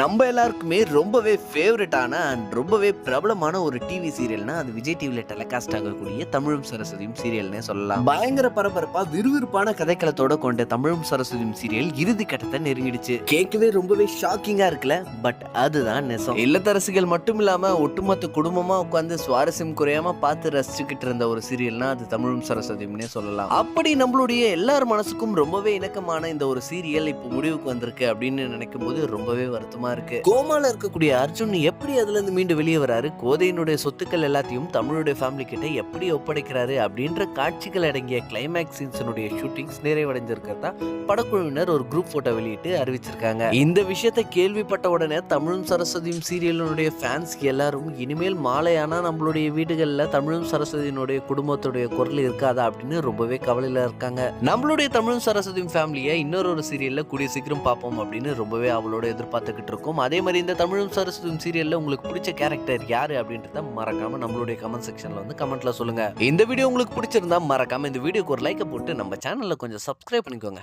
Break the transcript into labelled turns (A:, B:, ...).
A: நம்ம எல்லாருக்குமே ரொம்பவே ஃபேவரட்டான அண்ட் ரொம்பவே பிரபலமான ஒரு டிவி சீரியல்னா அது விஜய் டிவியில் டெலிகாஸ்ட் ஆகக்கூடிய தமிழும் சரஸ்வதியும் சீரியல்னே சொல்லலாம். பயங்கர பரபரப்பா விறுவிறுப்பான கதைக்களத்தோட கொண்ட தமிழும் சரஸ்வதியும் சீரியல் இறுதி கட்டத்தை நெருங்கிடுச்சு. கேட்கவே ரொம்பவே ஷாக்கிங்கா இருக்குல்ல பட் அதுதான் நெசம். இல்லத்தரசிகள் மட்டும் இல்லாம ஒட்டுமொத்த குடும்பமா உட்காந்து சுவாரஸ்யம் குறையாம பார்த்து ரசிச்சுக்கிட்டு இருந்த ஒரு சீரியல்னா அது தமிழும் சரஸ்வதியும்னே சொல்லலாம். அப்படி நம்மளுடைய எல்லார் மனசுக்கும் ரொம்பவே இணக்கமான இந்த ஒரு சீரியல் இப்போ முடிவுக்கு வந்திருக்கு அப்படின்னு நினைக்கும் போது ரொம்பவே வருத்தம் இருக்கு. கோமால இருக்கக்கூடிய அர்ஜுன் எப்படி அதுல இருந்து மீண்டு வெளியே வராரு? கோதையினுடைய சொத்துக்கள் எல்லாத்தையும் தமிழுடைய ஃபேமிலி கிட்ட எப்படி ஒப்படைக்கிறாரு? அப்படின்ற காட்சிகள் அடங்கிய கிளைமேக்ஸ் சீன்ஸனுடைய ஷூட்டிங்ஸ் நிறைவடைஞ்சிருக்கிறதா படக்குழுவினர் ஒரு குரூப் போட்டோ வெளியிட்டு அறிவிச்சிருக்காங்க. இந்த விஷயத்தை கேள்விப்பட்ட உடனே தமிழும் சரஸ்வதியும் சீரியலினுடைய ஃபேன்ஸ் எல்லாரும் இனிமேல் மாலையானா நம்மளுடைய வீடுகளில் தமிழும் சரஸ்வதியினுடைய குடும்பத்துடைய குரல் இருக்காதா அப்படின்னு ரொம்பவே கவலையில இருக்காங்க. நம்மளுடைய தமிழும் சரஸ்வதியும் ஃபேமிலியை இன்னொரு ஒரு சீரியல்ல கூடிய சீக்கிரம் பார்ப்போம் அப்படின்னு ரொம்பவே அவளோட எதிர்பார்த்துக்கிட்டு இருக்கும். அதே மாதிரி இந்த தமிழும் சரஸ்வதும் சீரியலில் உங்களுக்கு பிடிச்ச கேரக்டர் யாரு அப்படின்றத மறக்காமல் நம்மளுடைய கமெண்ட் செக்ஷனில் வந்து கமெண்ட்டில் சொல்லுங்கள் இந்த வீடியோ உங்களுக்கு பிடிச்சிருந்தா மறக்காமல் இந்த வீடியோக்கு ஒரு லைக்கை போட்டு நம்ம சேனலில் கொஞ்சம் சப்ஸ்கிரைப் பண்ணிக்கோங்க.